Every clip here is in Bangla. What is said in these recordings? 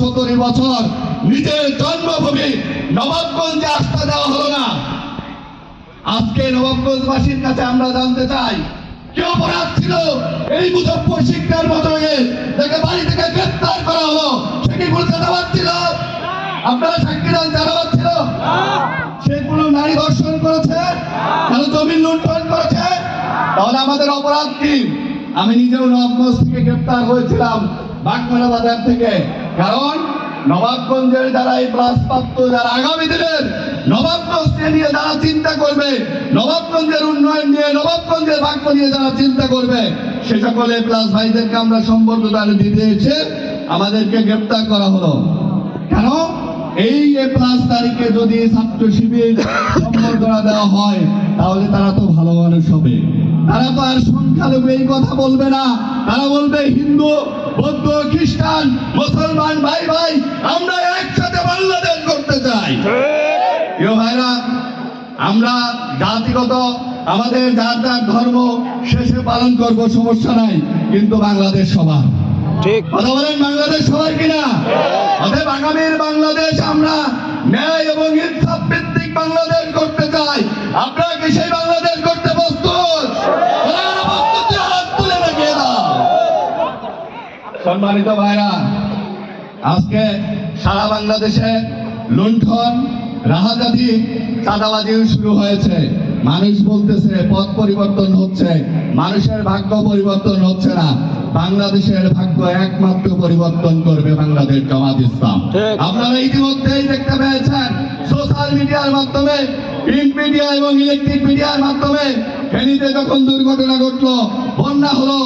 সতেরো বছর নিজের জন্মভূমি নবাবগঞ্জে আস্থা দেওয়া হলো না। আজকে নবাবগঞ্জবাসীর কাছে আমরা জানতে চাই, কি অপরাধ ছিল? এই মুজফর শিক্ষার মতো তাকে বাড়ি থেকে গ্রেফতার করা হলো, সে কি কোনো চাঁদাবাদ ছিল? আপনারা সাক্ষী দেন চাঁদাবাদ ছিল? সে কোনো নারী ধর্ষণ করেছে? কেন জমিন লুণ্ঠন করেছে? তাহলে আমাদের অপরাধ কি? আমি নিজেও নবাবগঞ্জ থেকে গ্রেপ্তার হয়েছিলাম, বাগমারা বাজার থেকে। কারণ নবাবগঞ্জের যারা এই প্লাস প্রাপ্ত, যারা আগামী দিনের নবাবগঞ্জকে নিয়ে যারা চিন্তা করবে, নবাবগঞ্জের উন্নয়ন নিয়ে, নবাবগঞ্জের ভাগ্য নিয়ে যারা চিন্তা করবে, সে সকলে প্লাস ভাইদেরকে আমরা সম্বর্ধনা দিতে এসে আমাদেরকে গ্রেপ্তার করা হলো। কেন? এই প্লাস তারিখে যদি ছাত্র শিবির সম্বর্ধনা দেওয়া হয়, তাহলে তারা তো ভালো মানুষ হবে। তারা তো আর সংখ্যালঘু এই কথা বলবে না। তারা বলবে হিন্দু বৌদ্ধ খ্রিস্টান মুসলমান ভাই ভাই আমরা একসাথে বাংলাদেশ করতে চাই। প্রিয় ভাইরা আমরা জাতিগত আমাদের যার যার ধর্ম শেষে পালন করব সমস্যা নাই কিন্তু বাংলাদেশ সবার। ঠিক। কথা বলেন বাংলাদেশ সবার কিনা? অতএব আগামীর বাংলাদেশ আমরা ন্যায় এবং ইনসাফ ভিত্তিক বাংলাদেশ করতে চাই। আপনারা সম্মানিত ভাইরা আজকে সারা বাংলাদেশে লুণ্ঠন রাহাজাতি চাঁদাবাজিও শুরু হয়েছে। মানুষ বলতেছে পথ পরিবর্তন হচ্ছে মানুষের ভাগ্য পরিবর্তন হচ্ছে না। বাংলাদেশের ভাগ্য একমাত্র পরিবর্তন করবে বাংলাদেশ জামাত ইসলাম। আপনারা ইতিমধ্যেই দেখতে পেয়েছেন সোশ্যাল মিডিয়ার মাধ্যমে প্রিন্ট মিডিয়া এবং ইলেকট্রিক মিডিয়ার মাধ্যমে ফেনীতে যখন দুর্ঘটনা ঘটলো বন্যা হলো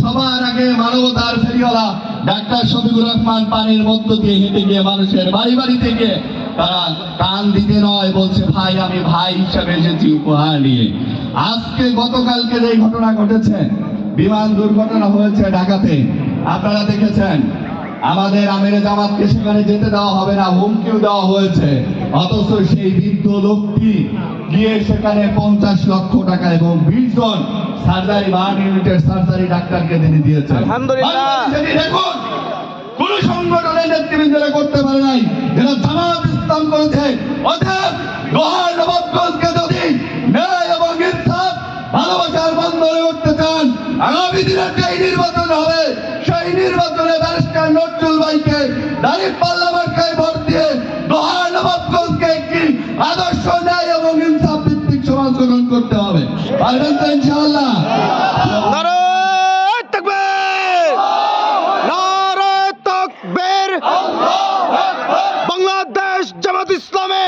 সবার আগে মানবতার ফেরিওয়ালা ডাক্তার শফিকুর রহমান পানির মধ্য দিয়ে হেঁটে গিয়ে মানুষের বাড়ি বাড়ি থেকে তারা কান দিতে নয়, বলছে, ভাই, আমি ভাই হিসাবে এসেছি উপহার নিয়ে। আজকে গতকালকে এই ঘটনা ঘটেছে, বিমান দুর্ঘটনা হয়েছে ঢাকাতে। আপনারা দেখেছেন, আমাদের আমির জামাতকে সেখানে যেতে দেওয়া হবে না, হুমকিও দেওয়া হয়েছে। অথচ সেই বৃদ্ধ লোকটি গিয়ে সেখানে পঞ্চাশ লক্ষ টাকা এবং বিশ জন সার্জারি বার্ন ইউনিটের সার্জারি ডাক্তারকে তিনি দিয়েছেন। দেখুন কোন সংগঠনের নেতৃবৃন্দরা করতে পারে নাই। যারা জামাত ইসলাম করেছে। অতএব লোহার নবাবগঞ্জকে যদি ন্যায় এবং ইনসাফ ভালোবাসার বন্ধনে করতে চান আগামী দিনের যে নির্বাচন হবে সেই নির্বাচনে নজরুল ভাইকে দাঁড়িয়ে ভোট দিয়ে লোহার নবাবগঞ্জকে একটি আদর্শ ন্যায় এবং ইনসাফ ভিত্তিক সমাজ গঠন করতে হবে। পারবেন তো ইনশাআল্লাহ? বাংলাদেশ জামাত ইসলামে!